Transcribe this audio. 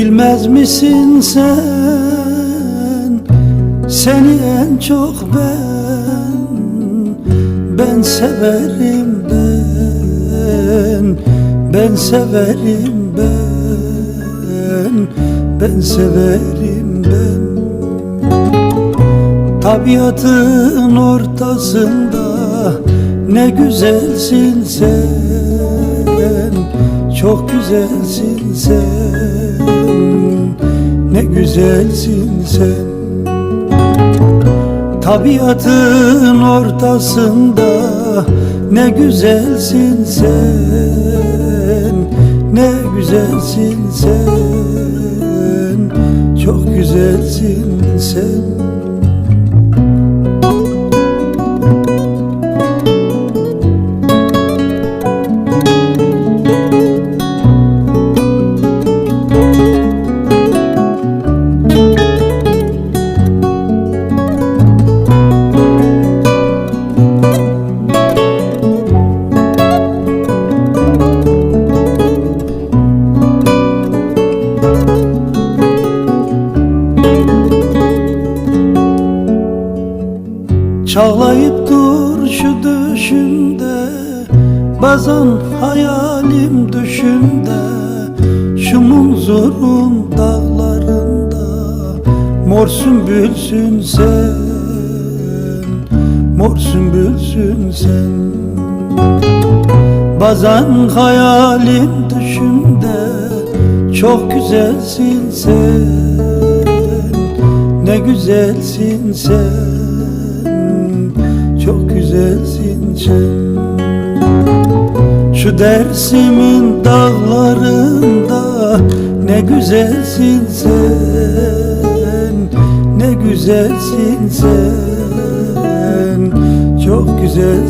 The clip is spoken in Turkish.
Bilmez misin sen? Seni en çok ben Ben severim ben Ben severim ben Ben severim ben. Tabiatın ortasında ne güzelsin sen Çok güzelsin sen Ne güzelsin sen. Tabiatın ortasında ne güzelsin sen. Ne güzelsin sen. Çok güzelsin sen Çağlayıp dur şu düşümde Bazen hayalim düşümde Şu munzurun dağlarında Mor sümbülsün sen Mor sümbülsün sen Bazen hayalim düşümde Çok güzelsin sen Ne güzelsin sen güzelsin sen Şu dersimin dağlarında Ne güzelsin sen Ne güzelsin sen. Çok güzel